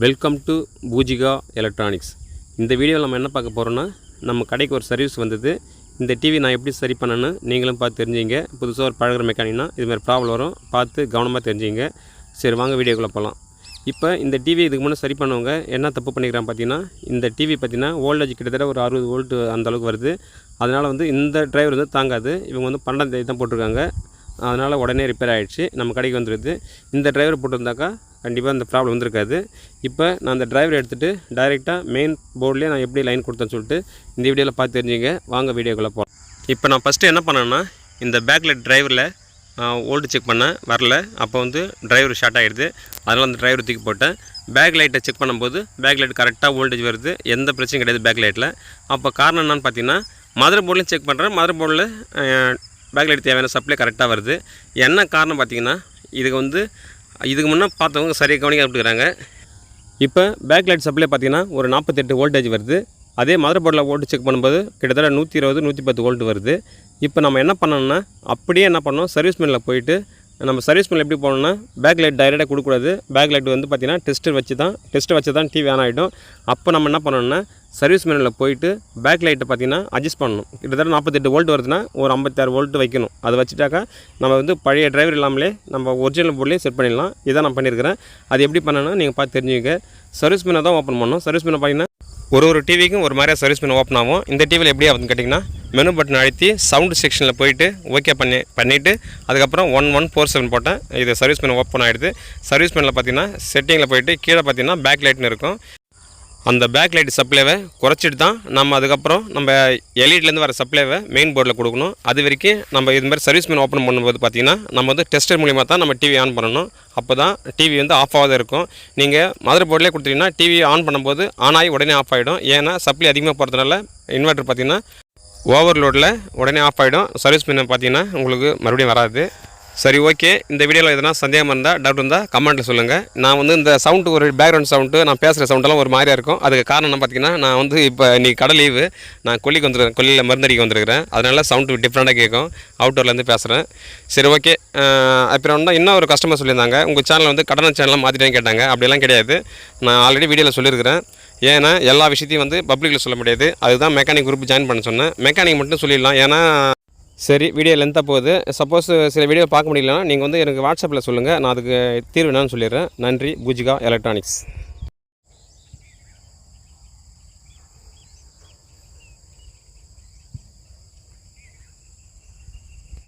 Welcome to Poojika electronics. இந்த வீடியோவில் நம்ம என்ன பார்க்க போகிறோன்னா நம்ம கடைக்கு ஒரு சர்வீஸ் வந்தது. இந்த டிவி நான் எப்படி சரி பண்ணேன்னு நீங்களும் பார்த்து தெரிஞ்சுங்க. புதுசாக ஒரு பழகிற மெக்கானிக்னா இதுமாதிரி ப்ராப்ளம் வரும். பார்த்து கவனமாக தெரிஞ்சுங்க. சரி வாங்க வீடியோக்குள்ளே போகலாம் இப்போ இந்த டிவி இதுக்கு முன்னே சரி பண்ணவங்க என்ன தப்பு பண்ணிக்கிறான் பார்த்தீங்கன்னா இந்த டிவி பார்த்திங்கன்னா ஓல்டேஜ் கிட்டத்தட்ட ஒரு அறுபது வோல்ட்டு அந்த அளவுக்கு வருது. அதனால் வந்து இந்த டிரைவர் வந்து தாங்காது. இவங்க வந்து பன்னெண்டாம் தேதி தான் போட்டிருக்காங்க. அதனால் உடனே ரிப்பேர் ஆகிடுச்சு நம்ம கடைக்கு வந்துடுது இந்த டிரைவர் போட்டிருந்தாக்கா கண்டிப்பாக இந்த ப்ராப்ளம் வந்திருக்காது. இப்போ நான் அந்த டிரைவர் எடுத்துகிட்டு டைரெக்டாக மெயின் போர்ட்லேயே நான் எப்படி லைன் கொடுத்தேன்னு சொல்லிட்டு இந்த வீடியோவில் பார்த்து தெரிஞ்சுங்க. வாங்க வீடியோக்குள்ளே போகலாம் இப்போ நான் ஃபஸ்ட்டு என்ன பண்ணேன்னா இந்த பேக்கில் டிரைவரில் ஓல்டு செக் பண்ணேன் வரல. அப்போ வந்து டிரைவர் ஷார்ட் ஆகிடுது அதனால் அந்த டிரைவர் தூக்கி போட்டேன். பேக் லைட்டை செக் பண்ணும்போது பேக் லைட் கரெக்டாக வோல்டேஜ் வருது. எந்த பிரச்சனையும் கிடையாது பேக் லைட்டில் அப்போ காரணம் என்னென்னு பார்த்தீங்கன்னா மதர் போர்ட்லையும் செக் பண்ணுறேன் மதர் போர்டில் பேக் லைட் தேவையான சப்ளை கரெக்டாக வருது. என்ன காரணம் பார்த்தீங்கன்னா இதுக்கு வந்து இதுக்கு முன்னே பார்த்தவங்க சரியாக கவனிக்க விட்டுக்கிறாங்க இப்போ பேக் லைட் சப்ளை பார்த்தீங்கன்னா ஒரு நாற்பத்தெட்டு வோல்டேஜ் வருது. அதே மதர் போர்டில் வோல்ட் செக் பண்ணும்போது கிட்டத்தட்ட நூற்றி இருபது நூற்றி பத்து வோல்ட் வருது. இப்போ நம்ம என்ன பண்ணணும்னா அப்படியே என்ன பண்ணோம் சர்வீஸ் மேனில் போயிட்டு நம்ம சர்வீஸ் மில் எப்படி போகணும்னா பேக் லைட் டைரெக்டாக கொடுக்கக்கூடாது. பேக் லைட் வந்து பார்த்திங்கன்னா டெஸ்ட்டு வச்சு தான் டெஸ்ட்டு வச்சு தான் டிவி ஆன் ஆகிடும் அப்போ நம்ம என்ன பண்ணணும்னா சர்வீஸ் மேனில் போயிட்டு பேக் லைட்டை பார்த்திங்கன்னா அட்ஜஸ்ட் பண்ணணும். கிட்டத்தட்ட நாற்பத்தெட்டு வோல்ட் வருதுன்னா ஒரு ஐம்பத்தாறு வோல்ட் வைக்கணும். அதை வச்சுட்டாக்கா நம்ம வந்து பழைய டிரைவர் இல்லாமலே நம்ம ஒரிஜினல் போர்ட்லேயே செட் பண்ணிடலாம். இதான் நான் பண்ணியிருக்கிறேன். அது எப்படி பண்ணணும்னா நீங்கள் பார்த்து தெரிஞ்சுக்க. சர்வீஸ் மேனை தான் ஓப்பன் பண்ணணும். சர்வீஸ் மேனை பார்த்தீங்கன்னா ஒரு ஒரு டிவிக்கும் ஒரு மாதிரியாக சர்வீஸ் பண்ண ஓப்பன் ஆகும். இந்த டிவியில் எப்படி ஆகுதுன்னு கேட்டிங்கன்னா மெனு பட்டன் அழுத்தி சவுண்டு செக்ஷனில் போயிட்டு ஓகே பண்ணி பண்ணிவிட்டு அதுக்கப்புறம் ஒன் ஒன் ஃபோர் செவன் போட்டேன். இது சர்வீஸ் மேன் ஓப்பன் ஆகிடுது சர்வீஸ் மேனில் பார்த்தீங்கன்னா செட்டிங்கில் போயிட்டு கீழே பார்த்தீங்கன்னா பேக் லைட்னு இருக்கும். அந்த பேக் லைட் சப்ளைவை குறைச்சிட்டு தான் நம்ம அதுக்கப்புறம் நம்ம எல்இடிலேருந்து வர சப்ளைவை மெயின் போர்டில் கொடுக்கணும். அது வரைக்கும் நம்ம இது மாதிரி சர்வீஸ் மேன் ஓப்பன் பண்ணும்போது பார்த்தீங்கன்னா நம்ம வந்து டெஸ்டர் மூலிமா தான் நம்ம டிவி ஆன் பண்ணணும். அப்போ தான் டிவி வந்து ஆஃப் ஆகாத இருக்கும். நீங்கள் மதுரை போர்ட்லேயே கொடுத்தீங்கன்னா டிவி ஆன் பண்ணும்போது ஆன் ஆகி உடனே ஆஃப் ஆகிடும் ஏன்னா சப்ளை அதிகமாக போகிறதுனால இன்வெர்ட்டர் பார்த்தீங்கன்னா ஓவர்லோடில் உடனே ஆஃப் ஆகிடும் சர்வீஸ் பண்ண பார்த்தீங்கன்னா உங்களுக்கு மறுபடியும் வராது. சரி ஓகே இந்த வீடியோவில் எதனா சந்தேகம் இருந்தால் டவுட் இருந்தால் கமெண்ட்டில் சொல்லுங்கள் நான் வந்து இந்த சவுண்டு ஒரு பேக்ரவுண்ட் சவுண்டு நான் பேசுகிற சவுண்டெல்லாம் ஒரு மாதிரியாக இருக்கும். அதுக்கு காரணம் என்ன பார்த்தீங்கன்னா நான் வந்து இப்போ இன்றைக்கி கடை லீவு நான் கொல்லிக்கு வந்துருக்கேன் கொல்லியில் மருந்தடிக்க வந்திருக்கிறேன். அதனால் சவுண்டு டிஃப்ரெண்ட்டாக கேட்கும். அவுட்டோர்லேருந்து பேசுகிறேன் சரி ஓகே அப்புறம் வந்து இன்னும் ஒரு கஸ்டமர் சொல்லியிருந்தாங்க. உங்கள் சேனல் வந்து கடனை சேனலாக மாற்றிட்டேன்னு கேட்டாங்க. அப்படிலாம் கிடையாது. நான் ஆல்ரெடி வீடியோவில் சொல்லியிருக்கிறேன். ஏன்னா எல்லா விஷயத்தையும் வந்து பப்ளிக்கில் சொல்ல முடியாது. அதுதான் மெக்கானிக் குரூப் ஜாயின் பண்ண சொன்னேன். மெக்கானிக் மட்டும் சொல்லிடலாம். ஏன்னா சரி வீடியோ லென்த்தாக போகுது. சப்போஸ் சில வீடியோ பார்க்க முடியலன்னா நீங்கள் வந்து எனக்கு வாட்ஸ்அப்பில் சொல்லுங்கள் நான் அதுக்கு தீர்வு என்னன்னு சொல்லிடுறேன். நன்றி. பூஜிகா எலக்ட்ரானிக்ஸ்